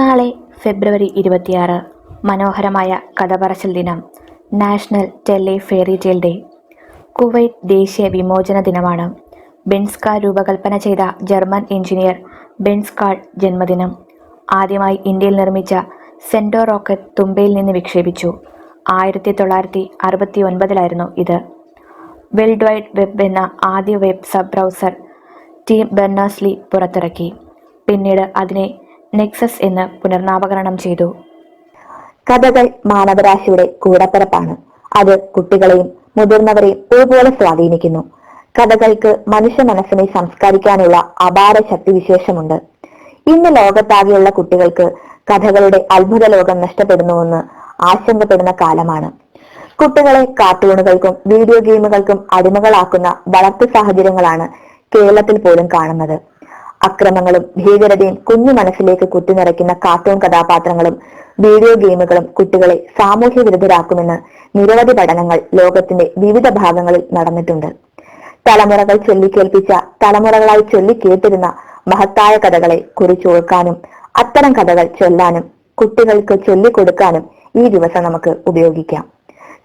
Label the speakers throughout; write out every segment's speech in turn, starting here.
Speaker 1: നാളെ ഫെബ്രുവരി ഇരുപത്തിയാറ് മനോഹരമായ കഥ പറച്ചിൽ ദിനം national tell a fairy tale day. Kuwait ദേശീയ വിമോചന ദിനമാണ്. ബെൻസ്കാർ രൂപകൽപ്പന ചെയ്ത ജർമ്മൻ എഞ്ചിനീയർ ബെൻസ്കാർ ജന്മദിനം. ആദ്യമായി ഇന്ത്യയിൽ നിർമ്മിച്ച സെൻഡോ റോക്കറ്റ് തുമ്പയിൽ നിന്ന് വിക്ഷേപിച്ചു. ആയിരത്തി തൊള്ളായിരത്തി അറുപത്തി ഒൻപതിലായിരുന്നു ഇത്. വേൾഡ് വൈഡ് വെബ് എന്ന ആദ്യ വെബ് സബ് ബ്രൗസർ ടീം ബെർണേഴ്സ്ലി പുറത്തിറക്കി. പിന്നീട് അതിനെ നെക്സസ് എന്ന് പുനർനാമകരണം ചെയ്തു.
Speaker 2: കഥകൾ മാനവരാശിയുടെ കൂടപ്പിറപ്പാണ്. അത് കുട്ടികളെയും മുതിർന്നവരെയും ഒരുപോലെ സ്വാധീനിക്കുന്നു. കഥകൾക്ക് മനുഷ്യ മനസ്സിനെ സംസ്കരിക്കാനുള്ള അപാര ശക്തിവിശേഷമുണ്ട്. ഇന്ന് ലോകത്താകെയുള്ള കുട്ടികൾക്ക് കഥകളുടെ അത്ഭുത ലോകം നഷ്ടപ്പെടുന്നുവെന്ന് ആശങ്കപ്പെടുന്ന കാലമാണ്. കുട്ടികളെ കാർട്ടൂണുകൾക്കും വീഡിയോ ഗെയിമുകൾക്കും അടിമകളാക്കുന്ന വളർത്തു സാഹചര്യങ്ങളാണ് കേരളത്തിൽ പോലും കാണുന്നത്. അക്രമങ്ങളും ഭീകരതയും കുഞ്ഞു മനസ്സിലേക്ക് കുത്തിനിറയ്ക്കുന്ന കാർട്ടൂൺ കഥാപാത്രങ്ങളും വീഡിയോ ഗെയിമുകളും കുട്ടികളെ സാമൂഹ്യ വിരുദ്ധരാക്കുമെന്ന് നിരവധി പഠനങ്ങൾ ലോകത്തിന്റെ വിവിധ ഭാഗങ്ങളിൽ നടന്നിട്ടുണ്ട്. തലമുറകൾ ചൊല്ലിക്കേൽപ്പിച്ച തലമുറകളായി ചൊല്ലിക്കേട്ടിരുന്ന മഹത്തായ കഥകളെ കുറിച്ചോർക്കാനും അത്തരം കഥകൾ ചൊല്ലാനും കുട്ടികൾക്ക് ചൊല്ലിക്കൊടുക്കാനും ഈ ദിവസം നമുക്ക് ഉപയോഗിക്കാം.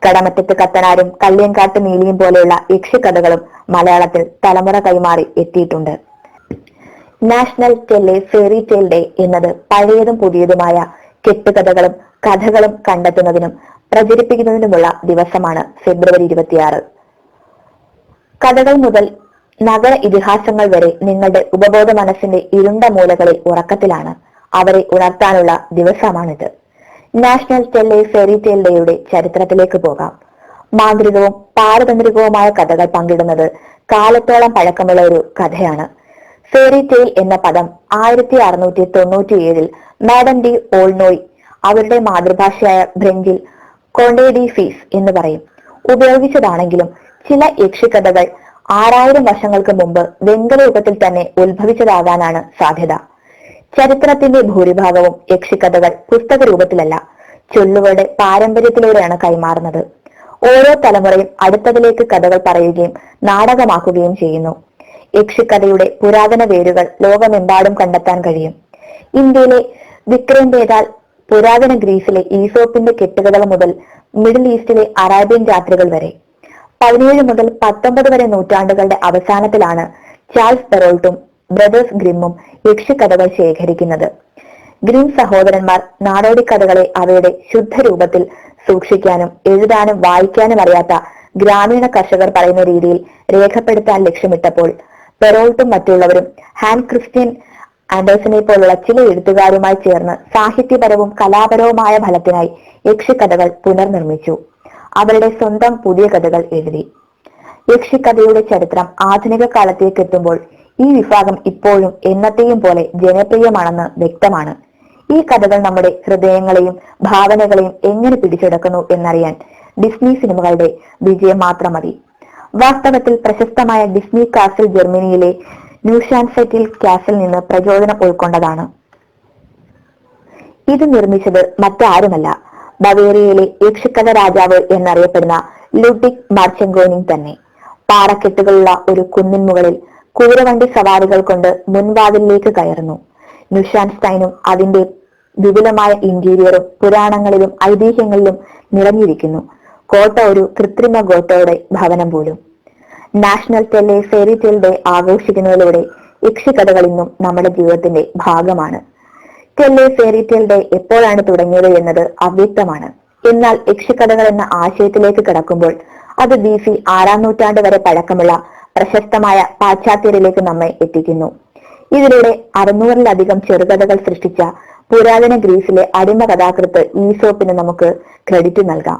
Speaker 2: കടമറ്റത്ത് കത്തനാരും കള്ളിയങ്കാട്ട് നീലിയും പോലെയുള്ള യക്ഷിക്കഥകളും മലയാളത്തിൽ തലമുറ കൈമാറി എത്തിയിട്ടുണ്ട്. നാഷണൽ ടെല്ലെ ടെൽ ഡേ എന്നത് പഴയതും പുതിയതുമായ കെട്ടുകഥകളും കഥകളും കണ്ടെത്തുന്നതിനും പ്രചരിപ്പിക്കുന്നതിനുമുള്ള ദിവസമാണ് ഫെബ്രുവരി ഇരുപത്തിയാറ്. കഥകൾ മുതൽ നഗര ഇതിഹാസങ്ങൾ വരെ നിങ്ങളുടെ ഉപബോധ മനസ്സിന്റെ ഇരുണ്ട മൂലകളിൽ ഉറക്കത്തിലാണ് അവരെ ഉണർത്താനുള്ള ദിവസമാണിത്. നാഷണൽ ടെല്ലെ ടെൽ ഡേയുടെ ചരിത്രത്തിലേക്ക് പോകാം. മാന്ത്രികവും പാരതന്ത്രികവുമായ കഥകൾ പങ്കിടുന്നത് കാലത്തോളം പഴക്കമുള്ള ഒരു കഥയാണ്. ഫെയറി ടെയിൽ എന്ന പദം ആയിരത്തി അറുന്നൂറ്റി തൊണ്ണൂറ്റി ഏഴിൽ മാഡം ഡി ഓൾനോയ് അവരുടെ മാതൃഭാഷയായ ബ്രെഞ്ചിൽ കോണ്ടേ ഡി ഫീസ് എന്ന് പറയും. ഉപയോഗിച്ചതാണെങ്കിലും ചില യക്ഷിക്കഥകൾ ആറായിരം വർഷങ്ങൾക്ക് മുമ്പ് വെങ്കലയുഗത്തിൽ തന്നെ ഉത്ഭവിച്ചതാകാനാണ് സാധ്യത. ചരിത്രത്തിന്റെ ഭൂരിഭാഗവും യക്ഷിക്കഥകൾ പുസ്തക രൂപത്തിലല്ല ചൊല്ലുകളുടെ പാരമ്പര്യത്തിലൂടെയാണ് കൈമാറുന്നത്. ഓരോ തലമുറയും അടുത്തതിലേക്ക് കഥകൾ പറയുകയും നാടകമാക്കുകയും ചെയ്യുന്നു. യക്ഷിക്കഥയുടെ പുരാതന വേരുകൾ ലോകമെമ്പാടും കണ്ടെത്താൻ കഴിയും. ഇന്ത്യയിലെ വിക്രം പുരാതന ഗ്രീസിലെ ഈസോപ്പിന്റെ കെട്ടുകഥകൾ മുതൽ മിഡിൽ ഈസ്റ്റിലെ അറേബ്യൻ രാത്രികൾ വരെ. പതിനേഴ് മുതൽ പത്തൊമ്പത് വരെ നൂറ്റാണ്ടുകളുടെ അവസാനത്തിലാണ് ചാൾസ് പെറോൾട്ടും ബ്രദേഴ്സ് ഗ്രിമ്മും യക്ഷിക്കഥകൾ ശേഖരിക്കുന്നത്. ഗ്രിം സഹോദരന്മാർ നാടോടി കഥകളെ അവയുടെ ശുദ്ധരൂപത്തിൽ സൂക്ഷിക്കാനും എഴുതാനും വായിക്കാനും അറിയാത്ത ഗ്രാമീണ കർഷകർ പറയുന്ന രീതിയിൽ രേഖപ്പെടുത്താൻ ലക്ഷ്യമിട്ടപ്പോൾ പെറോൾട്ടും മറ്റുള്ളവരും ഹാൻ ക്രിസ്ത്യൻ ആൻഡേഴ്സനെ പോലുള്ള ചില എഴുത്തുകാരുമായി ചേർന്ന് സാഹിത്യപരവും കലാപരവുമായ ഫലത്തിനായി യക്ഷിക്കഥകൾ പുനർനിർമ്മിച്ചു. അവരുടെ സ്വന്തം പുതിയ കഥകൾ എഴുതി. യക്ഷിക്കഥയുടെ ചരിത്രം ആധുനിക കാലത്തേക്ക് എത്തുമ്പോൾ ഈ വിഭാഗം ഇപ്പോഴും എന്നത്തെയും പോലെ ജനപ്രിയമാണെന്ന് വ്യക്തമാണ്. ഈ കഥകൾ നമ്മുടെ ഹൃദയങ്ങളെയും ഭാവനകളെയും എങ്ങനെ പിടിച്ചെടുക്കുന്നു എന്നറിയാൻ ഡിസ്നി സിനിമകളുടെ വിജയം മാത്രം മതി. വാസ്തവത്തിൽ പ്രശസ്തമായ ഡിസ്നി കാസിൽ ജർമ്മനിയിലെ ന്യൂഷാൻസെറ്റിൽ കാസിൽ നിന്ന് പ്രചോദനം ഉൾക്കൊണ്ടതാണ്. ഇത് നിർമ്മിച്ചത് മറ്റാരുമല്ല ബവേറിയയിലെ യക്ഷിക്കഥ രാജാവ് എന്നറിയപ്പെടുന്ന ലുഡിക് മാർച്ചെങ്കോനിങ് തന്നെ. പാറക്കെട്ടുകളുള്ള ഒരു കുന്നിൻ മുകളിൽ കുതിരവണ്ടി സവാരികൾ കൊണ്ട് മുൻവാതിലിലേക്ക് കയറുന്നു. ന്യൂഷാൻസ്റ്റൈനും അതിന്റെ വിപുലമായ ഇന്റീരിയറും പുരാണങ്ങളിലും ഐതിഹ്യങ്ങളിലും നിറഞ്ഞിരിക്കുന്നു. കോട്ട ഒരു കൃത്രിമ ഗോട്ടയുടെ ഭവനം പോലും. National tell a fairy tale day ആഘോഷിക്കുന്നതിലൂടെ യക്ഷിക്കഥകൾ ഇന്നും നമ്മുടെ ജീവിതത്തിന്റെ ഭാഗമാണ്. ടെല്ലെ ഫെയറി ടെൽ ഡേ എപ്പോഴാണ് തുടങ്ങിയത് എന്നത് അവ്യക്തമാണ്. എന്നാൽ യക്ഷിക്കഥകൾ എന്ന ആശയത്തിലേക്ക് കടക്കുമ്പോൾ അത് ബി സി ആറാം നൂറ്റാണ്ട് വരെ പഴക്കമുള്ള പ്രശസ്തമായ പാശ്ചാത്യരിലേക്ക് നമ്മെ എത്തിക്കുന്നു. ഇതിലൂടെ അറുന്നൂറിലധികം ചെറുകഥകൾ സൃഷ്ടിച്ച പുരാതന ഗ്രീസിലെ അടിമ കഥാകൃത്ത് ഈസോപ്പിന് നമുക്ക് ക്രെഡിറ്റ് നൽകാം.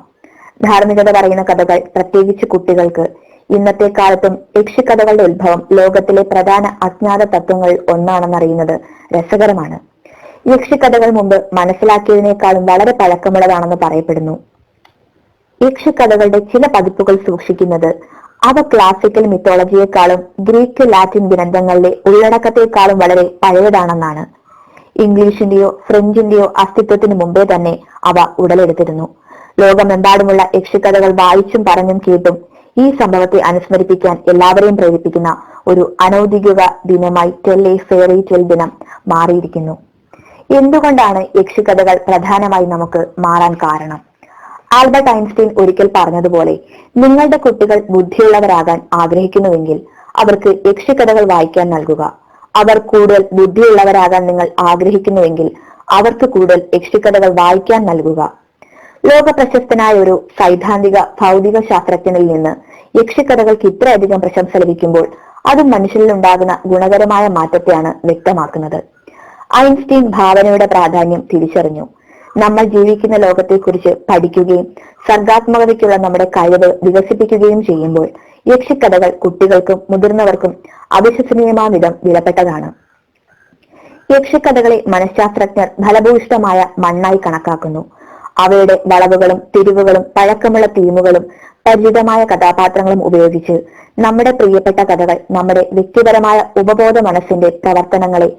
Speaker 2: ധാർമ്മികത പറയുന്ന കഥകൾ പ്രത്യേകിച്ച് കുട്ടികൾക്ക്. ഇന്നത്തെ കാലത്തും യക്ഷിക്കഥകളുടെ ഉത്ഭവം ലോകത്തിലെ പ്രധാന അജ്ഞാത തത്വങ്ങൾ ഒന്നാണെന്നറിയുന്നത് രസകരമാണ്. യക്ഷിക്കഥകൾ മുമ്പ് മനസ്സിലാക്കിയതിനേക്കാളും വളരെ പഴക്കമുള്ളതാണെന്ന് പറയപ്പെടുന്നു. യക്ഷിക്കഥകളുടെ ചില പതിപ്പുകൾ സൂക്ഷിക്കുന്നത് അവ ക്ലാസിക്കൽ മിത്തോളജിയെക്കാളും ഗ്രീക്ക് ലാറ്റിൻ ഗ്രന്ഥങ്ങളിലെ ഉള്ളടക്കത്തെക്കാളും വളരെ പഴയതാണെന്നാണ്. ഇംഗ്ലീഷിന്റെയോ ഫ്രഞ്ചിന്റെയോ അസ്തിത്വത്തിന് മുമ്പേ തന്നെ അവ ഉടലെടുത്തിരുന്നു. ലോകമെമ്പാടുമുള്ള യക്ഷിക്കഥകൾ വായിച്ചും പറഞ്ഞും കേട്ടും ഈ സംഭവത്തെ അനുസ്മരിപ്പിക്കാൻ എല്ലാവരെയും പ്രേരിപ്പിക്കുന്ന ഒരു അനൗദ്യോഗിക ദിനമായി ടെല്ലെ ഫെയറി ടെൽ ദിനം മാറിയിരിക്കുന്നു. എന്തുകൊണ്ടാണ് യക്ഷിക്കഥകൾ പ്രധാനമായി നമുക്ക് മാറാൻ കാരണം? ആൽബർട്ട് ഐൻസ്റ്റീൻ ഒരിക്കൽ പറഞ്ഞതുപോലെ നിങ്ങളുടെ കുട്ടികൾ ബുദ്ധിയുള്ളവരാകാൻ ആഗ്രഹിക്കുന്നുവെങ്കിൽ അവർക്ക് യക്ഷിക്കഥകൾ വായിക്കാൻ നൽകുക. അവർ കൂടുതൽ ബുദ്ധിയുള്ളവരാകാൻ നിങ്ങൾ ആഗ്രഹിക്കുന്നുവെങ്കിൽ അവർക്ക് കൂടുതൽ യക്ഷിക്കഥകൾ വായിക്കാൻ നൽകുക. ലോക പ്രശസ്തനായ ഒരു സൈദ്ധാന്തിക ഭൗതിക ശാസ്ത്രജ്ഞനിൽ നിന്ന് യക്ഷിക്കഥകൾക്ക് ഇത്രയധികം പ്രശംസ ലഭിക്കുമ്പോൾ അതും മനുഷ്യരിൽ ഉണ്ടാകുന്ന ഗുണകരമായ മാറ്റത്തെയാണ് വ്യക്തമാക്കുന്നത്. ഐൻസ്റ്റീൻ ഭാവനയുടെ പ്രാധാന്യം തിരിച്ചറിഞ്ഞു. നമ്മൾ ജീവിക്കുന്ന ലോകത്തെക്കുറിച്ച് പഠിക്കുകയും സർഗാത്മകതയ്ക്കുള്ള നമ്മുടെ കഴിവ് വികസിപ്പിക്കുകയും ചെയ്യുമ്പോൾ യക്ഷിക്കഥകൾ കുട്ടികൾക്കും മുതിർന്നവർക്കും അവിശ്വസനീയമായ വിധം വിലപ്പെട്ടതാണ്. യക്ഷിക്കഥകളെ മനഃശാസ്ത്രജ്ഞർ ഫലഭൂയിഷ്ടമായ മണ്ണായി കണക്കാക്കുന്നു. അവയുടെ വളവുകളും തിരിവുകളും പഴക്കമുള്ള തീമുകളും പരിചിതമായ കഥാപാത്രങ്ങളും ഉപയോഗിച്ച് നമ്മുടെ പ്രിയപ്പെട്ട കഥകൾ നമ്മുടെ വ്യക്തിപരമായ ഉപബോധ മനസ്സിന്റെ പ്രവർത്തനങ്ങളെ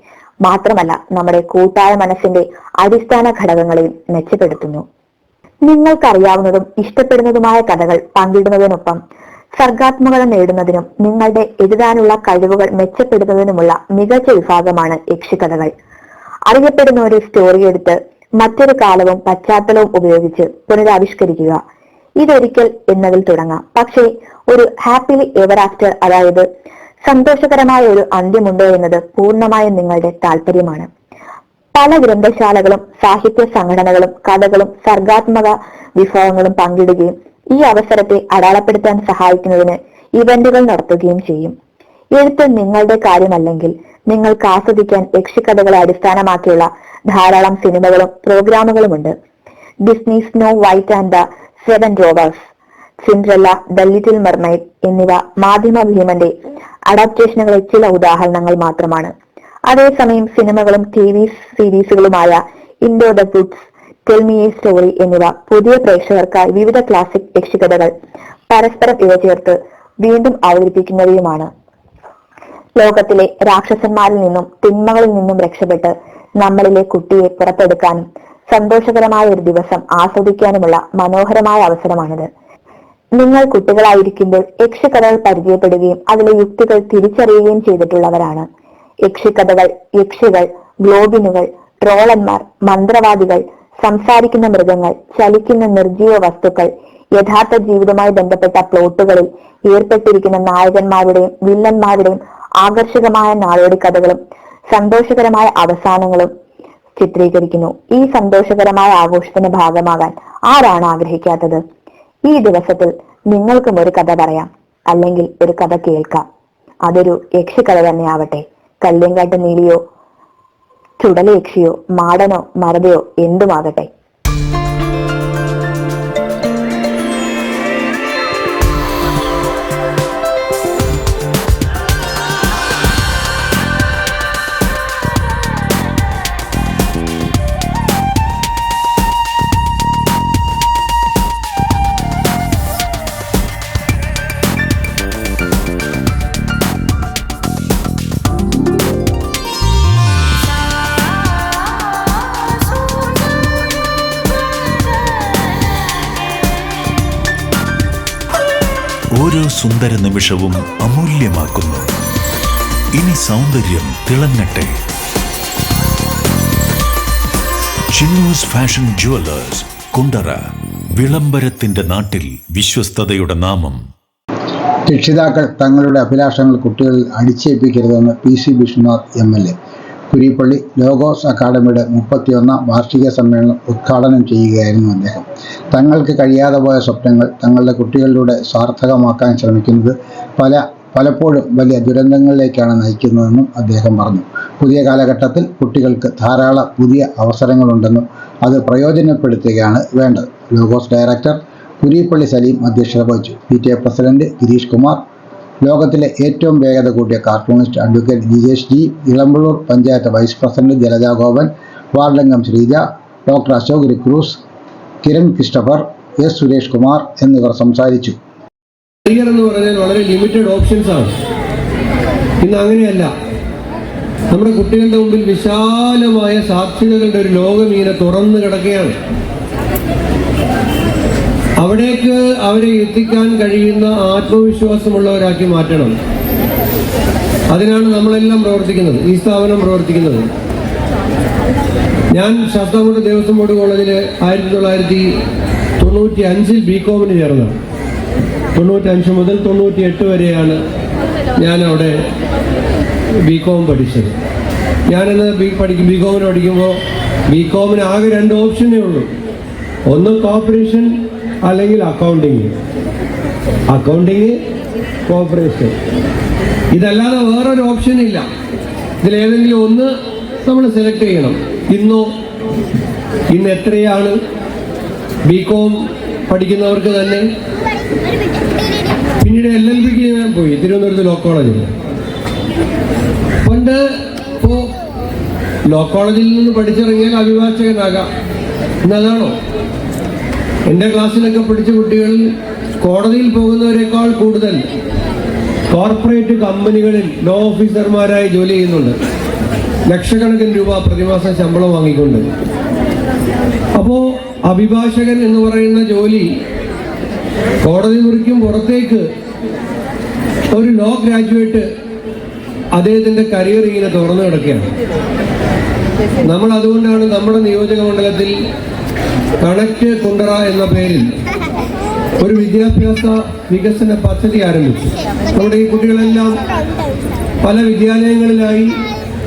Speaker 2: മാത്രമല്ല നമ്മുടെ കൂട്ടായ മനസ്സിന്റെ അടിസ്ഥാന ഘടകങ്ങളെയും മെച്ചപ്പെടുത്തുന്നു. നിങ്ങൾക്കറിയാവുന്നതും ഇഷ്ടപ്പെടുന്നതുമായ കഥകൾ പങ്കിടുന്നതിനൊപ്പം സർഗാത്മകത നേടുന്നതിനും നിങ്ങളുടെ എഴുതാനുള്ള കഴിവുകൾ മെച്ചപ്പെടുത്തുന്നതിനുമുള്ള മികച്ച വിഭാഗമാണ് യക്ഷിക്കഥകൾ അറിയപ്പെടുന്ന ഒരു സ്റ്റോറി എടുത്ത് മറ്റൊരു കാലവും പശ്ചാത്തലവും ഉപയോഗിച്ച് പുനരാവിഷ്കരിക്കുക. ഇതൊരിക്കൽ എന്നതിൽ തുടങ്ങാം. പക്ഷേ ഒരു ഹാപ്പിലി എവർ ആഫ്റ്റർ അതായത് സന്തോഷകരമായ ഒരു അന്ത്യമുണ്ടോ എന്നത് പൂർണമായും നിങ്ങളുടെ താല്പര്യമാണ് പല ഗ്രന്ഥശാലകളും സാഹിത്യ സംഘടനകളും കഥകളും സർഗാത്മക വിഭവങ്ങളും പങ്കിടുകയും ഈ അവസരത്തെ അടയാളപ്പെടുത്താൻ സഹായിക്കുന്നതിന് ഇവന്റുകൾ നടത്തുകയും ചെയ്യും. എഴുത്ത് നിങ്ങളുടെ കാര്യമല്ലെങ്കിൽ നിങ്ങൾക്ക് ആസ്വദിക്കാൻ യക്ഷിക്കഥകളെ അടിസ്ഥാനമാക്കിയുള്ള ധാരാളം സിനിമകളും പ്രോഗ്രാമുകളുമുണ്ട്. Disney snow white and the seven rovers Cinderella the little mermaid എന്നിവ മാധ്യമ ഭീമന്റെ അഡാപ്റ്റേഷനുകളെ ചില ഉദാഹരണങ്ങൾ മാത്രമാണ്. അതേസമയം സിനിമകളും T V സീരീസുകളുമായ into the woods tell me a story എന്നിവ പുതിയ പ്രേക്ഷകർക്കായി വിവിധ ക്ലാസിക് യക്ഷികഥകൾ പരസ്പരം ഇവ ചേർത്ത് വീണ്ടും അവതരിപ്പിക്കുന്നവയുമാണ്. ലോകത്തിലെ രാക്ഷസന്മാരിൽ നിന്നും തിന്മകളിൽ നിന്നും രക്ഷപ്പെട്ട് നമ്മളിലെ കുട്ടിയെ പുറത്തെടുക്കാനും സന്തോഷകരമായ ഒരു ദിവസം ആസ്വദിക്കാനുമുള്ള മനോഹരമായ അവസരമാണിത്. നിങ്ങൾ കുട്ടികളായിരിക്കുമ്പോൾ യക്ഷിക്കഥകൾ പരിചയപ്പെടുകയും അതിലെ യുക്തികൾ തിരിച്ചറിയുകയും ചെയ്തിട്ടുള്ളവരാണ്. യക്ഷിക്കഥകൾ യക്ഷികൾ ഗ്ലോബിനുകൾ ട്രോളന്മാർ മന്ത്രവാദികൾ സംസാരിക്കുന്ന മൃഗങ്ങൾ ചലിക്കുന്ന നിർജീവ വസ്തുക്കൾ യഥാർത്ഥ ജീവിതവുമായി ബന്ധപ്പെട്ട പ്ലോട്ടുകളിൽ ഏർപ്പെട്ടിരിക്കുന്ന നായകന്മാരുടെയും വില്ലന്മാരുടെയും ആകർഷകമായ നാടോടി കഥകളും സന്തോഷകരമായ അവസാനങ്ങളും ചിത്രീകരിക്കുന്നു. ഈ സന്തോഷകരമായ ആഘോഷത്തിന്റെ ഭാഗമാകാൻ ആരാണ് ആഗ്രഹിക്കാത്തത്? ഈ ദിവസത്തിൽ നിങ്ങൾക്കും ഒരു കഥ പറയാം. അല്ലെങ്കിൽ ഒരു കഥ കേൾക്കാം. അതൊരു യക്ഷിക്കഥ തന്നെ ആവട്ടെ കല്യങ്കാട്ട് നീലിയോ ചുടലയക്ഷിയോ മാടനോ മരതയോ എന്തുമാകട്ടെ.
Speaker 3: സുന്ദര നിമിഷവും അമൂല്യമാക്കുന്നു. ഇനി സൗന്ദര്യം തിളങ്ങട്ടെ. ചിന്നൂസ് ഫാഷൻ ജുവലേഴ്സ് കുണ്ടറ വിളംബരത്തിന്റെ നാട്ടിൽ വിശ്വസ്തതയുടെ നാമം.
Speaker 4: രക്ഷിതാക്കൾ തങ്ങളുടെ അഭിലാഷങ്ങൾ കുട്ടികളിൽ അടിച്ചേൽപ്പിക്കരുതെന്ന് P C Vishnunath M L A. Kurippally Logos അക്കാദമിയുടെ മുപ്പത്തിയൊന്നാം വാർഷിക സമ്മേളനം ഉദ്ഘാടനം ചെയ്യുകയായിരുന്നു അദ്ദേഹം. തങ്ങൾക്ക് കഴിയാതെ പോയ സ്വപ്നങ്ങൾ തങ്ങളുടെ കുട്ടികളിലൂടെ സാർത്ഥകമാക്കാൻ ശ്രമിക്കുന്നത് പല പലപ്പോഴും വലിയ ദുരന്തങ്ങളിലേക്കാണ് നയിക്കുന്നതെന്നും അദ്ദേഹം പറഞ്ഞു. പുതിയ കാലഘട്ടത്തിൽ കുട്ടികൾക്ക് ധാരാളം പുതിയ അവസരങ്ങളുണ്ടെന്നും അത് പ്രയോജനപ്പെടുത്തുകയാണ് വേണ്ടത്. ലോഗോസ് ഡയറക്ടർ കുരിപ്പള്ളി സലീം അധ്യക്ഷത വഹിച്ചു. P T A president Girish Kumar ലോകത്തിലെ ഏറ്റവും വേഗത കൂട്ടിയ cartoonist advocate Jijesh G Elampalloor panchayat vice president Jalaja Gopan വാർഡംഗം Sreeja doctor Ashok റിക്രൂസ് കിരൺ ക്രിസ്റ്റഫർ എസ് സുരേഷ് കുമാർ എന്നിവർ സംസാരിച്ചു.
Speaker 5: കരിയർ എന്ന് പറഞ്ഞാൽ വളരെ ലിമിറ്റഡ് ഓപ്ഷൻസ് ആണ്. ഇന്ന് അങ്ങനെയല്ല. നമ്മുടെ കുട്ടികളുടെ മുമ്പിൽ വിശാലമായ സാധ്യതകളുടെ ഒരു ലോകം ഇങ്ങനെ തുറന്നു കിടക്കുകയാണ്. അവിടേക്ക് അവരെ എത്തിക്കാൻ കഴിയുന്ന ആത്മവിശ്വാസമുള്ളവരാക്കി മാറ്റണം. അതിനാണ് നമ്മളെല്ലാം പ്രവർത്തിക്കുന്നത്. ഈ സ്ഥാപനം പ്രവർത്തിക്കുന്നത്. ഞാൻ ശാസ്താംകോട് ദേവസ്വം ബോർഡ് കോളേജിൽ ആയിരത്തി തൊള്ളായിരത്തി തൊണ്ണൂറ്റി അഞ്ചിൽ ബി കോമിന് ചേർന്നത്. തൊണ്ണൂറ്റി അഞ്ച് മുതൽ തൊണ്ണൂറ്റി എട്ട് വരെയാണ് ഞാൻ അവിടെ ബി കോം പഠിച്ചത്. ഞാനിന്ന് ബി പഠിക്കും ബി കോമിന് പഠിക്കുമ്പോൾ ബി കോമിന് ആകെ രണ്ട് ഓപ്ഷനേ ഉള്ളൂ. ഒന്ന് കോപ്പറേഷൻ അല്ലെങ്കിൽ അക്കൗണ്ടിങ് അക്കൗണ്ടിങ് കോപ്പറേഷൻ ഇതല്ലാതെ വേറൊരു ഓപ്ഷൻ ഇല്ല. ഇതിലേതെങ്കിലും ഒന്ന് നമ്മൾ സെലക്ട് ചെയ്യണം. ഇന്നോ ഇന്ന് എത്രയാണ്? ബി കോം പഠിക്കുന്നവർക്ക് തന്നെ. പിന്നീട് എൽ എൽ ബിക്ക് ഞാൻ പോയി. തിരുവനന്തപുരത്ത് ലോ. കോളേജിൽ പണ്ട് ഇപ്പോ ലോ കോളേജിൽ നിന്ന് പഠിച്ചിറങ്ങിയാൽ അഭിഭാഷകനാകാം. എന്നതാണോ എന്റെ ക്ലാസ്സിലൊക്കെ പഠിച്ച കുട്ടികൾ കോടതിയിൽ പോകുന്നവരെക്കാൾ കൂടുതൽ കോർപ്പറേറ്റ് കമ്പനികളിൽ ലോ ഓഫീസർമാരായി ജോലി ചെയ്യുന്നുണ്ട്. ലക്ഷക്കണക്കിന് രൂപ പ്രതിമാസം ശമ്പളം വാങ്ങിക്കൊണ്ട്. അപ്പോൾ അഭിഭാഷകൻ എന്ന് പറയുന്ന ജോലി കോടതി മുറിക്കും പുറത്തേക്ക് ഒരു ലോ ഗ്രാജുവേറ്റ് അദ്ദേഹത്തിന്റെ കരിയർ ഇങ്ങനെ തുറന്നു കിടക്കുകയാണ്. നമ്മൾ അതുകൊണ്ടാണ് നമ്മുടെ നിയോജക മണ്ഡലത്തിൽ കണക്ട് കുണ്ടറ എന്ന പേരിൽ ഒരു വിദ്യാഭ്യാസ വികസന പദ്ധതി ആരംഭിച്ചു. നമ്മുടെ ഈ കുട്ടികളെല്ലാം പല വിദ്യാലയങ്ങളിലായി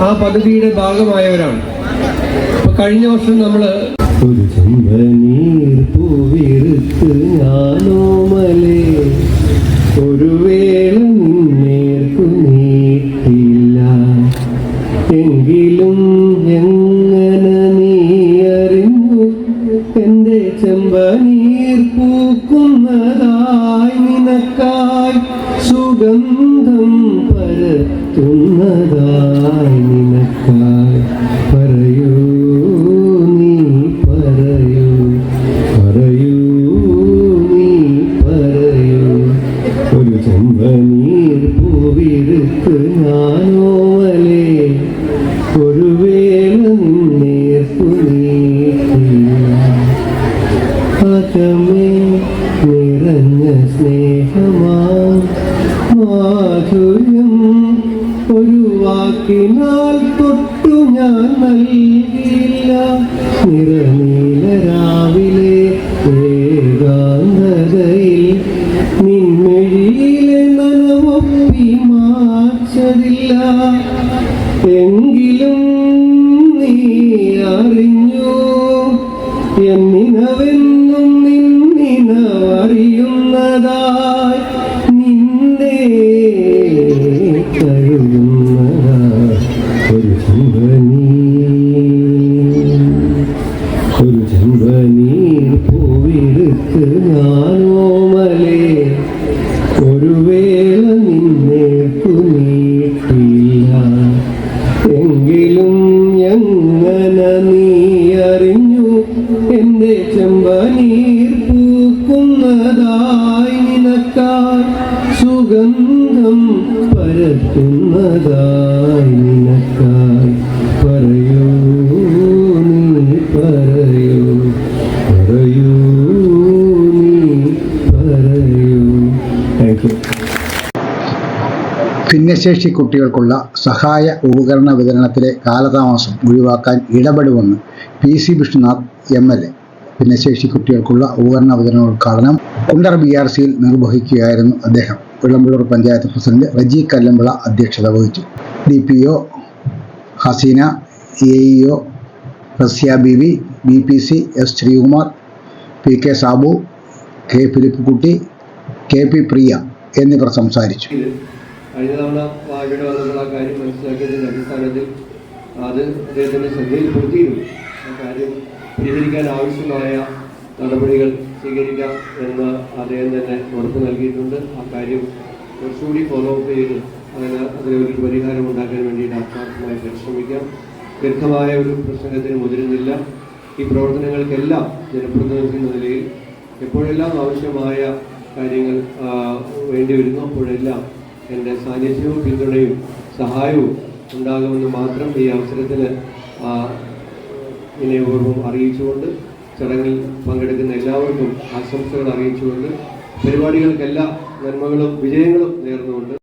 Speaker 5: ആ പദ്ധതിയുടെ ഭാഗമായവരാണ്. കഴിഞ്ഞ വർഷം നമ്മൾ ഒരു ചെമ്പനീർ പൂവിരുത്ത് ഒരു പൂക്കുന്നതായി നിനക്കായി സുഗന്ധം പരത്തുന്നതായി നിനക്കായി. പറയൂ നിൻമെഴിയിലെ നനവൊപ്പി മാച്ചതില്ല. എങ്കിലും നീ അറിഞ്ഞു. എന്നിനവെന്നും പൂക്കുന്നതായി സുഗന്ധം പരത്തുന്നതായി നിനക്കായി പറയൂ നീ പറയൂ പറയൂ നീ പറയൂ. താങ്ക്
Speaker 4: ഭിന്നശേഷി കുട്ടികൾക്കുള്ള സഹായ ഉപകരണ വിതരണത്തിലെ കാലതാമസം ഒഴിവാക്കാൻ ഇടപെടുമെന്ന് P C Vishnunath M L A. ഭിന്നശേഷി കുട്ടികൾക്കുള്ള ഉപകരണ വിതരണ ഉദ്ഘാടനം കുണ്ടർ ബി ആർ സിയിൽ നിർവഹിക്കുകയായിരുന്നു അദ്ദേഹം. വിളമ്പുള്ളൂർ പഞ്ചായത്ത് പ്രസിഡന്റ് റജി കല്ലമ്പിള അധ്യക്ഷത വഹിച്ചു. D P O Haseena A E O Rasya B V B P C S Sreekumar P K Sabu K Philipkutty K P Priya എന്നിവർ സംസാരിച്ചു.
Speaker 5: ആ കാര്യം മനസ്സിലാക്കിയതിന്റെ അടിസ്ഥാനത്തിൽ അത് അദ്ദേഹത്തിന്റെ ശ്രദ്ധയിൽപ്പെടുത്തിയിരുന്നു. ആ കാര്യം പരിഹരിക്കാൻ ആവശ്യമായ നടപടികൾ സ്വീകരിക്കാം എന്ന് അദ്ദേഹം തന്നെ ഉറപ്പ് നൽകിയിട്ടുണ്ട്. ആ കാര്യം കുറച്ചുകൂടി ഫോളോ അപ്പ് ചെയ്ത് അതിന് അതിനൊരു പരിഹാരം ഉണ്ടാക്കാൻ വേണ്ടിയിട്ട് ആത്മാർത്ഥമായി പരിശ്രമിക്കാം. ദീർഘമായ ഒരു പ്രസംഗത്തിന് മുതിരുന്നില്ല. ഈ പ്രവർത്തനങ്ങൾക്കെല്ലാം ജനപ്രതിനിധി എന്ന നിലയിൽ എപ്പോഴെല്ലാം ആവശ്യമായ കാര്യങ്ങൾ വേണ്ടി വരുന്നു അപ്പോഴെല്ലാം എന്റെ സാന്നിധ്യവും പിന്തുണയും സഹായവും ഉണ്ടാകുമെന്ന് മാത്രം ഈ അവസരത്തിൽ വിനയപൂർവം അറിയിച്ചുകൊണ്ട് ചടങ്ങിൽ പങ്കെടുക്കുന്ന എല്ലാവർക്കും ആശംസകൾ അറിയിച്ചുകൊണ്ട് പരിപാടികൾക്കെല്ലാ നന്മകളും വിജയങ്ങളും നേർന്നുകൊണ്ട്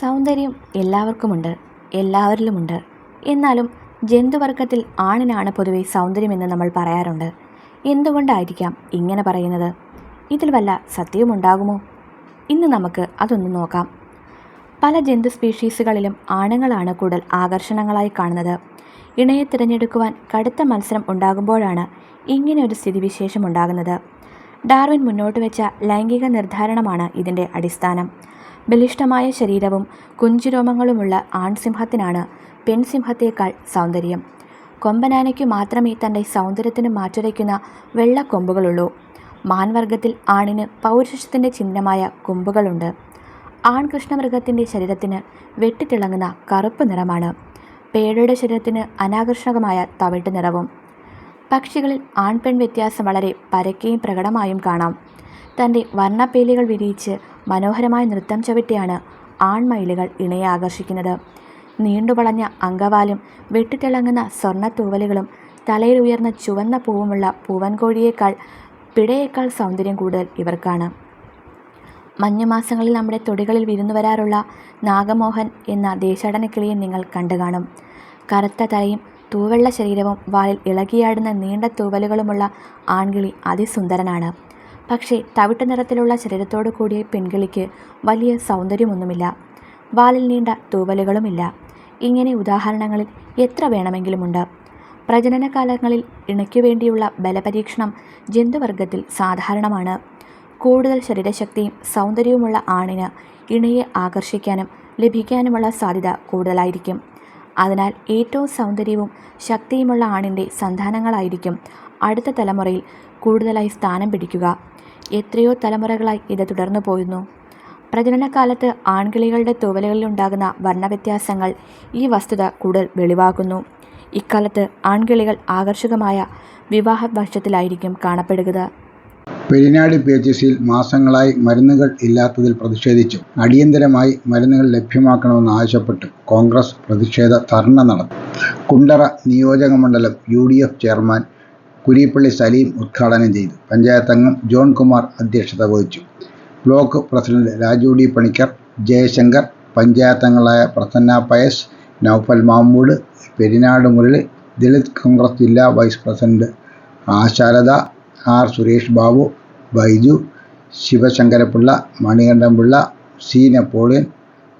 Speaker 1: സൗന്ദര്യം എല്ലാവർക്കുമുണ്ട് എല്ലാവരിലുമുണ്ട്. എന്നാലും ജന്തുവർഗത്തിൽ ആണിനാണ് പൊതുവെ സൗന്ദര്യമെന്ന് നമ്മൾ പറയാറുണ്ട്. എന്തുകൊണ്ടായിരിക്കാം ഇങ്ങനെ പറയുന്നത്? ഇതിൽ വല്ല സത്യവുമുണ്ടാകുമോ? ഇന്ന് നമുക്ക് അതൊന്ന് നോക്കാം. പല ജന്തു സ്പീഷീസുകളിലും ആണുങ്ങളാണ് കൂടുതൽ ആകർഷണങ്ങളായി കാണുന്നത്. ഇണയെ തിരഞ്ഞെടുക്കുവാൻ കടുത്ത മത്സരം ഉണ്ടാകുമ്പോഴാണ് ഇങ്ങനെ ഒരു സ്ഥിതിവിശേഷം ഉണ്ടാകുന്നത്. ഡാർവിൻ മുന്നോട്ട് വെച്ച ലൈംഗിക നിർദ്ധാരണമാണ് ഇതിന്റെ അടിസ്ഥാനം. ബലിഷ്ഠമായ ശരീരവും കുഞ്ചുരോമങ്ങളുമുള്ള ആൺസിംഹത്തിനാണ് പെൺസിംഹത്തേക്കാൾ സൗന്ദര്യം. കൊമ്പനാനയ്ക്കു മാത്രമേ തന്റെ സൗന്ദര്യത്തിന് മാറ്റുരയ്ക്കുന്ന വെള്ളക്കൊമ്പുകളുള്ളൂ മാൻവർഗത്തിൽ ആണിന് പൗരുഷത്തിന്റെ ചിഹ്നമായ കൊമ്പുകളുണ്ട്. ആൺകൃഷ്ണമൃഗത്തിന്റെ ശരീരത്തിന് വെട്ടിത്തിളങ്ങുന്ന കറുപ്പ് നിറമാണ്. പേടയുടെ ശരീരത്തിന് അനാകർഷകമായ തവിട്ട് നിറവും. പക്ഷികളിൽ ആൺപെൺ വ്യത്യാസം വളരെ പരക്കെയും പ്രകടമായും കാണാം. തന്റെ വർണപ്പേലികൾ വിരിയിച്ച് മനോഹരമായ നൃത്തം ചവിട്ടിയാണ് ആൺമയിലുകൾ ഇണയെ ആകർഷിക്കുന്നത്. നീണ്ടുവളഞ്ഞ അങ്കവാലും വെട്ടിത്തിളങ്ങുന്ന സ്വർണത്തൂവലുകളും തലയിൽ ഉയർന്ന ചുവന്ന പൂവുമുള്ള പൂവൻകോഴിയേക്കാൾ പിടയേക്കാൾ സൗന്ദര്യം കൂടുതൽ ഇവർക്കാണ്. മഞ്ഞുമാസങ്ങളിൽ നമ്മുടെ തൊടികളിൽ വിരുന്നു വരാറുള്ള നാഗമോഹൻ എന്ന ദേശാടനക്കിളിയെ നിങ്ങൾ കണ്ടു കാണും. കറുത്ത തലയും തൂവെള്ള ശരീരവും വാലിൽ ഇളകിയാടുന്ന നീണ്ട തൂവലുകളുമുള്ള ആൺകിളി അതിസുന്ദരനാണ്. പക്ഷേ തവിട്ട് നിറത്തിലുള്ള ശരീരത്തോടു കൂടിയ പെൺകിളിക്ക് വലിയ സൗന്ദര്യമൊന്നുമില്ല. വാലിൽ നീണ്ട തൂവലുകളുമില്ല. ഇങ്ങനെ ഉദാഹരണങ്ങളിൽ എത്ര വേണമെങ്കിലുമുണ്ട്. പ്രജനനകാലങ്ങളിൽ ഇണയ്ക്കു വേണ്ടിയുള്ള ബലപരീക്ഷണം ജന്തുവർഗത്തിൽ സാധാരണമാണ്. കൂടുതൽ ശരീരശക്തിയും സൗന്ദര്യവുമുള്ള ആണിന് ഇണയെ ആകർഷിക്കാനും ലഭിക്കാനുമുള്ള സാധ്യത കൂടുതലായിരിക്കും. അതിനാൽ ഏറ്റവും സൗന്ദര്യവും ശക്തിയുമുള്ള ആണിന്റെ സന്താനങ്ങളായിരിക്കും അടുത്ത തലമുറയിൽ കൂടുതലായി സ്ഥാനം പിടിക്കുക. എത്രയോ തലമുറകളായി ഇത് തുടർന്നു പോയിരുന്നു പ്രജനനകാലത്ത് ആൺകിളികളുടെ തൂവലുകളിലുണ്ടാകുന്ന വർണവ്യത്യാസങ്ങൾ ഈ വസ്തുത കൂടുതൽ വെളിവാക്കുന്നു. ഇക്കാലത്ത് ആൺകിളികൾ ആകർഷകമായ വിവാഹ വർഷത്തിലായിരിക്കും കാണപ്പെടുക
Speaker 4: പെരിനാട് പി എച്ച് സിയിൽ മാസങ്ങളായി മരുന്നുകൾ ഇല്ലാത്തതിൽ പ്രതിഷേധിച്ചു. അടിയന്തരമായി മരുന്നുകൾ ലഭ്യമാക്കണമെന്ന് ആവശ്യപ്പെട്ട് കോൺഗ്രസ് പ്രതിഷേധ ധർണ നടത്തി. കുണ്ടറ നിയോജക മണ്ഡലം U D F chairman Kurippally Saleem ഉദ്ഘാടനം ചെയ്തു. പഞ്ചായത്തംഗം ജോൺ കുമാർ അധ്യക്ഷത വഹിച്ചു. Block president Raju D Panicker Jayashankar panchayat അംഗങ്ങളായ പ്രസന്ന പയസ് നൌഫൽ മാമൂട് പെരിനാട് മുരളി ദളിത് കോൺഗ്രസ് ജില്ലാ vice president Asharada R Suresh Babu Baiju Sivasankara Pillai Manikandan Pillai C Napoleon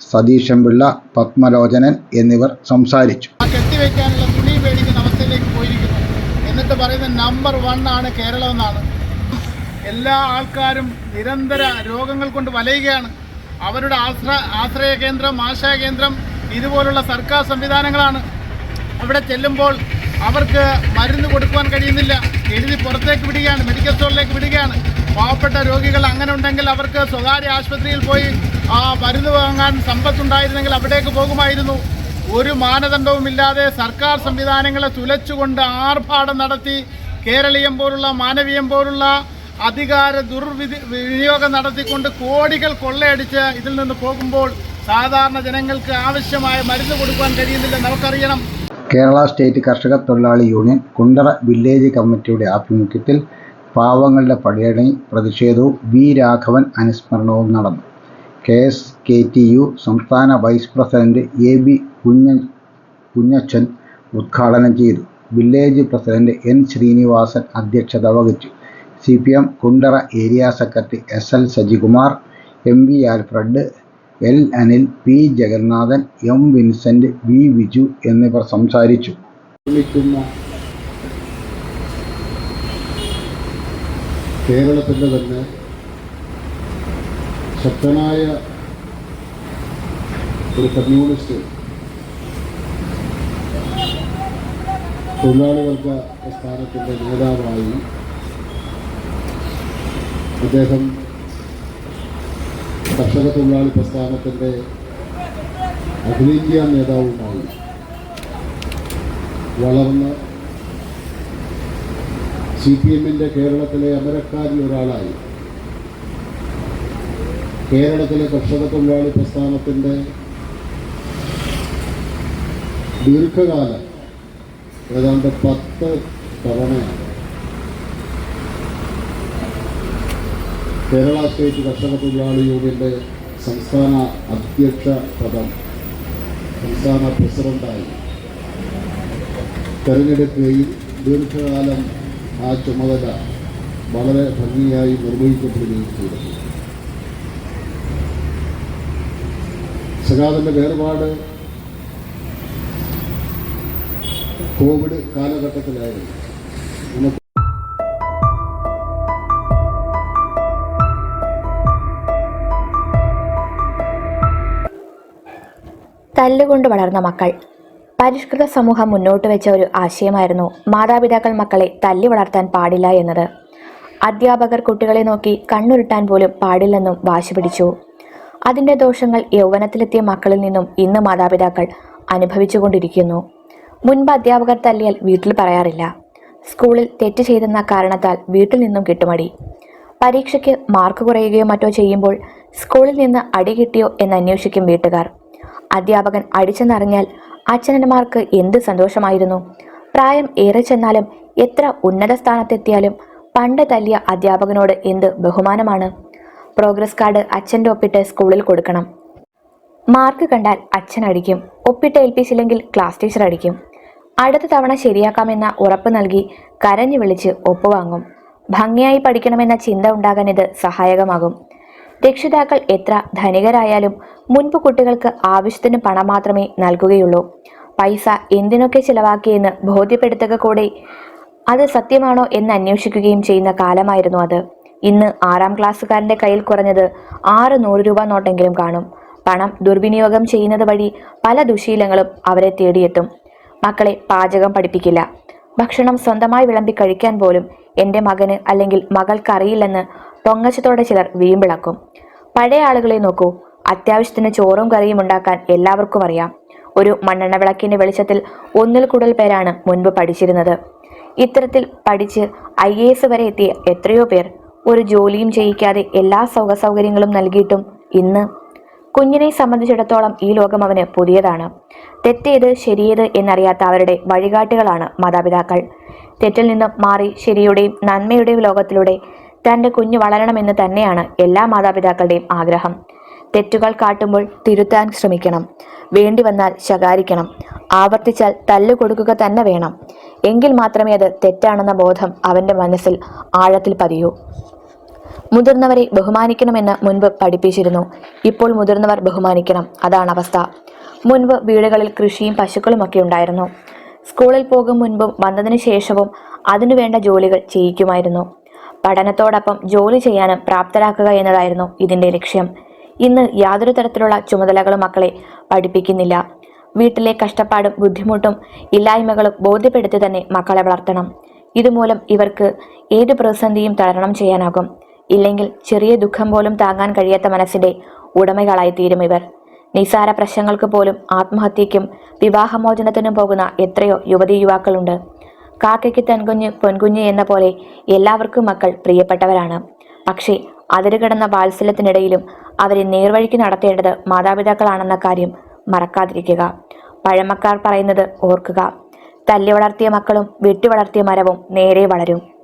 Speaker 4: Satheesan Pillai Padmalochanan എന്നിവർ സംസാരിച്ചു.
Speaker 6: കെട്ടിവെക്കാനുള്ള തുണി പേടിക്കുന്ന അവസ്ഥയിലേക്ക് പോയിരിക്കുന്നു. എന്നിട്ട് പറയുന്ന നമ്പർ വൺ ആണ് കേരളം എന്നാണ്. എല്ലാ ആൾക്കാരും നിരന്തര രോഗങ്ങൾ കൊണ്ട് വലയുകയാണ്. അവരുടെ ആശ്ര ആശ്രയ കേന്ദ്രം ആശയ കേന്ദ്രം ഇതുപോലുള്ള സർക്കാർ സംവിധാനങ്ങളാണ്. അവിടെ ചെല്ലുമ്പോൾ അവർക്ക് മരുന്ന് കൊടുക്കുവാൻ കഴിയുന്നില്ല. എഴുതി പുറത്തേക്ക് വിടുകയാണ് മെഡിക്കൽ സ്റ്റോറിലേക്ക് വിടുകയാണ്. പാവപ്പെട്ട രോഗികൾ അങ്ങനെ ഉണ്ടെങ്കിൽ അവർക്ക് സ്വകാര്യ ആശുപത്രിയിൽ പോയി ആ മരുന്ന് വാങ്ങാൻ സമ്പത്തുണ്ടായിരുന്നെങ്കിൽ അവിടേക്ക് പോകുമായിരുന്നു. ഒരു മാനദണ്ഡവുമില്ലാതെ സർക്കാർ സംവിധാനങ്ങളെ തുലച്ചുകൊണ്ട് ആർഭാടം നടത്തി കേരളീയം പോലുള്ള മാനവീയം പോലുള്ള അധികാര ദുർവിധി വിനിയോഗം നടത്തിക്കൊണ്ട് കോടികൾ കൊള്ളയടിച്ച് ഇതിൽ നിന്ന് പോകുമ്പോൾ സാധാരണ ജനങ്ങൾക്ക് ആവശ്യമായ മരുന്ന് കൊടുക്കാൻ കഴിയുന്നില്ല നമുക്കറിയണം.
Speaker 4: കേരള സ്റ്റേറ്റ് കർഷക തൊഴിലാളി യൂണിയൻ കുണ്ടറ വില്ലേജ് കമ്മിറ്റിയുടെ ആഭിമുഖ്യത്തിൽ പാവങ്ങളുടെ പടയണി പ്രതിഷേധവും വി രാഘവൻ അനുസ്മരണവും നടന്നു. K S K T U സംസ്ഥാന vice president A B Kunja Kunjachan ഉദ്ഘാടനം ചെയ്തു. വില്ലേജ് പ്രസിഡന്റ് എൻ ശ്രീനിവാസൻ അധ്യക്ഷത വഹിച്ചു. C P M Kundara area secretary S L Sajikumar M V Alfred L Anil P Jagannathan M Vincent V Viju എന്നിവർ സംസാരിച്ചു.
Speaker 7: കേരളത്തിന്റെ തന്നെ ശക്തനായ ഒരു കമ്മ്യൂണിസ്റ്റ് തൊഴിലാളികൾക്ക് പ്രസ്ഥാനത്തിന്റെ നേതാവായി അദ്ദേഹം കർഷക തൊഴിലാളി പ്രസ്ഥാനത്തിന്റെ അഖിലേന്ത്യാ നേതാവുമായി വളർന്ന് സി പി എമ്മിന്റെ കേരളത്തിലെ അമരക്കാരിൽ ഒരാളായി. കേരളത്തിലെ കർഷക തൊഴിലാളി പ്രസ്ഥാനത്തിന്റെ ദീർഘകാലം ഏതാണ്ട് പത്ത് തവണയാണ് കേരള സ്റ്റേറ്റ് കർഷക തൊഴിലാളി യൂണിയന്റെ സംസ്ഥാന അധ്യക്ഷ പദം സംസ്ഥാന പ്രസിഡന്റായി. തെരഞ്ഞെടുക്കുകയും ദീർഘകാലം ആ ചുമതല വളരെ ഭംഗിയായി നിർവഹിക്കപ്പെടുകയും ചെയ്തു. സഖാവിന്റെ വേർപാട് കോവിഡ് കാലഘട്ടത്തിലായിരുന്നു.
Speaker 1: തല്ലുകൊണ്ട് വളർന്ന മക്കൾ. പരിഷ്കൃത സമൂഹം മുന്നോട്ട് വെച്ച ഒരു ആശയമായിരുന്നു മാതാപിതാക്കൾ മക്കളെ തല്ലി വളർത്താൻ പാടില്ല എന്നത്. അധ്യാപകർ കുട്ടികളെ നോക്കി കണ്ണുരുട്ടാൻ പോലും പാടില്ലെന്നും വാശി പിടിച്ചു. അതിന്റെ ദോഷങ്ങൾ യൗവനത്തിലെത്തിയ മക്കളിൽ നിന്നും ഇന്ന് മാതാപിതാക്കൾ അനുഭവിച്ചുകൊണ്ടിരിക്കുന്നു. മുൻപ് അധ്യാപകർ തല്ലിയാൽ വീട്ടിൽ പറയാറില്ല. സ്കൂളിൽ തെറ്റ് ചെയ്തെന്ന കാരണത്താൽ വീട്ടിൽ നിന്നും കിട്ടുമടി. പരീക്ഷയ്ക്ക് മാർക്ക് കുറയുകയോ മറ്റോ ചെയ്യുമ്പോൾ സ്കൂളിൽ നിന്ന് അടി കിട്ടിയോ എന്ന് അന്വേഷിക്കും വീട്ടുകാർ. അധ്യാപകൻ അടിച്ചെന്നറിഞ്ഞാൽ അച്ഛനന്മാർക്ക് എന്ത് സന്തോഷമായിരുന്നു? പ്രായം ഏറെ ചെന്നാലും എത്ര ഉന്നത സ്ഥാനത്തെത്തിയാലും പണ്ട് തല്ലിയ അധ്യാപകനോട് എന്ത് ബഹുമാനമാണ്? പ്രോഗ്രസ് കാർഡ് അച്ഛന്റെ ഒപ്പിട്ട് സ്കൂളിൽ കൊടുക്കണം. മാർക്ക് കണ്ടാൽ അച്ഛൻ അടിക്കും. ഒപ്പിട്ട് ഏൽപ്പിച്ചില്ലെങ്കിൽ ക്ലാസ് ടീച്ചർ അടിക്കും. അടുത്ത തവണ ശരിയാക്കാമെന്ന ഉറപ്പ് നൽകി കരഞ്ഞു വിളിച്ച് ഒപ്പുവാങ്ങും ഭംഗിയായി പഠിക്കണമെന്ന ചിന്ത ഉണ്ടാകാൻ ഇത് സഹായകമാകും. രക്ഷിതാക്കൾ എത്ര ധനികരായാലും മുൻപ് കുട്ടികൾക്ക് ആവശ്യത്തിന് പണം മാത്രമേ നൽകുകയുള്ളൂ. പൈസ എന്തിനൊക്കെ ചിലവാക്കിയെന്ന് ബോധ്യപ്പെടുത്തുക കൂടെ അത് സത്യമാണോ എന്ന് അന്വേഷിക്കുകയും ചെയ്യുന്ന കാലമായിരുന്നു അത്. ഇന്ന് ആറാം ക്ലാസ്സുകാരന്റെ കയ്യിൽ കുറഞ്ഞത് ആറ് നൂറ് രൂപ നോട്ടെങ്കിലും കാണും. പണം ദുർവിനിയോഗം ചെയ്യുന്നത് വഴി പല ദുശീലങ്ങളും അവരെ തേടിയെത്തും. മക്കളെ പാചകം പഠിപ്പിക്കില്ല. ഭക്ഷണം സ്വന്തമായി വിളമ്പി കഴിക്കാൻ പോലും എന്റെ മകന് അല്ലെങ്കിൽ മകൾക്കറിയില്ലെന്ന് പൊങ്ങച്ചത്തോടെ ചിലർ വീമ്പിളക്കും. പഴയ ആളുകളെ നോക്കൂ. അത്യാവശ്യത്തിന് ചോറും കറിയും ഉണ്ടാക്കാൻ എല്ലാവർക്കും അറിയാം. ഒരു മണ്ണെണ്ണ വിളക്കിന്റെ വെളിച്ചത്തിൽ ഒന്നിൽ കൂടുതൽ പേരാണ് മുൻപ് പഠിച്ചിരുന്നത്. ഇത്തരത്തിൽ പഠിച്ച് ഐ എ എസ് വരെ എത്തിയ എത്രയോ പേർ ഒരു ജോലിയും ചെയ്യിക്കാതെ എല്ലാ സൗക സൗകര്യങ്ങളും നൽകിയിട്ടും ഇന്ന് കുഞ്ഞിനെ സംബന്ധിച്ചിടത്തോളം ഈ ലോകം അവന് പുതിയതാണ്. തെറ്റേത് ശരിയേത് എന്നറിയാത്ത അവരുടെ വഴികാട്ടുകളാണ് മാതാപിതാക്കൾ. തെറ്റിൽ നിന്നും മാറി ശരിയുടെയും നന്മയുടെയും ലോകത്തിലൂടെ തന്റെ കുഞ്ഞ് വളരണമെന്ന് തന്നെയാണ് എല്ലാ മാതാപിതാക്കളുടെയും ആഗ്രഹം. തെറ്റുകൾ കാട്ടുമ്പോൾ തിരുത്താൻ ശ്രമിക്കണം. വേണ്ടി വന്നാൽ ശകാരിക്കണം. ആവർത്തിച്ചാൽ തല്ലുകൊടുക്കുക തന്നെ വേണം. എങ്കിൽ മാത്രമേ അത് തെറ്റാണെന്ന ബോധം അവന്റെ മനസ്സിൽ ആഴത്തിൽ പതിയൂ. മുതിർന്നവരെ ബഹുമാനിക്കണമെന്ന് മുൻപ് പഠിപ്പിച്ചിരുന്നു. ഇപ്പോൾ മുതിർന്നവർ ബഹുമാനിക്കണം. അതാണ് അവസ്ഥ. മുൻപ് വീടുകളിൽ കൃഷിയും പശുക്കളും ഒക്കെ ഉണ്ടായിരുന്നു. സ്കൂളിൽ പോകും മുൻപും വന്നതിന് ശേഷവും അതിനുവേണ്ട ജോലികൾ ചെയ്യിക്കുമായിരുന്നു. പഠനത്തോടൊപ്പം ജോലി ചെയ്യാനും പ്രാപ്തരാക്കുക എന്നതായിരുന്നു ഇതിന്റെ ലക്ഷ്യം. ഇന്ന് യാതൊരു തരത്തിലുള്ള ചുമതലകളും മക്കളെ പഠിപ്പിക്കുന്നില്ല. വീട്ടിലെ കഷ്ടപ്പാടും ബുദ്ധിമുട്ടും ഇല്ലായ്മകളും ബോധ്യപ്പെടുത്തി തന്നെ മക്കളെ വളർത്തണം. ഇതുമൂലം ഇവർക്ക് ഏത് പ്രതിസന്ധിയും തരണം ചെയ്യാനാകും. ഇല്ലെങ്കിൽ ചെറിയ ദുഃഖം പോലും താങ്ങാൻ കഴിയാത്ത മനസ്സിന്റെ ഉടമകളായി തീരും ഇവർ. നിസാര പ്രശ്നങ്ങൾക്ക് പോലും ആത്മഹത്യയ്ക്കും വിവാഹമോചനത്തിനും പോകുന്ന എത്രയോ യുവതി യുവാക്കളുണ്ട്. കാക്കയ്ക്ക് തെൻകുഞ്ഞ് പൊൻകുഞ്ഞ് എന്ന പോലെ എല്ലാവർക്കും മക്കൾ പ്രിയപ്പെട്ടവരാണ്. പക്ഷേ അതിരുകിടന്ന വാത്സല്യത്തിനിടയിലും അവരെ നേർവഴിക്ക് നടത്തേണ്ടത് മാതാപിതാക്കളാണെന്ന കാര്യം മറക്കാതിരിക്കുക. പഴമക്കാർ പറയുന്നത് ഓർക്കുക. തല്ലി വളർത്തിയ മക്കളും വെട്ടി വളർത്തിയ മരവും നേരെ വളരും.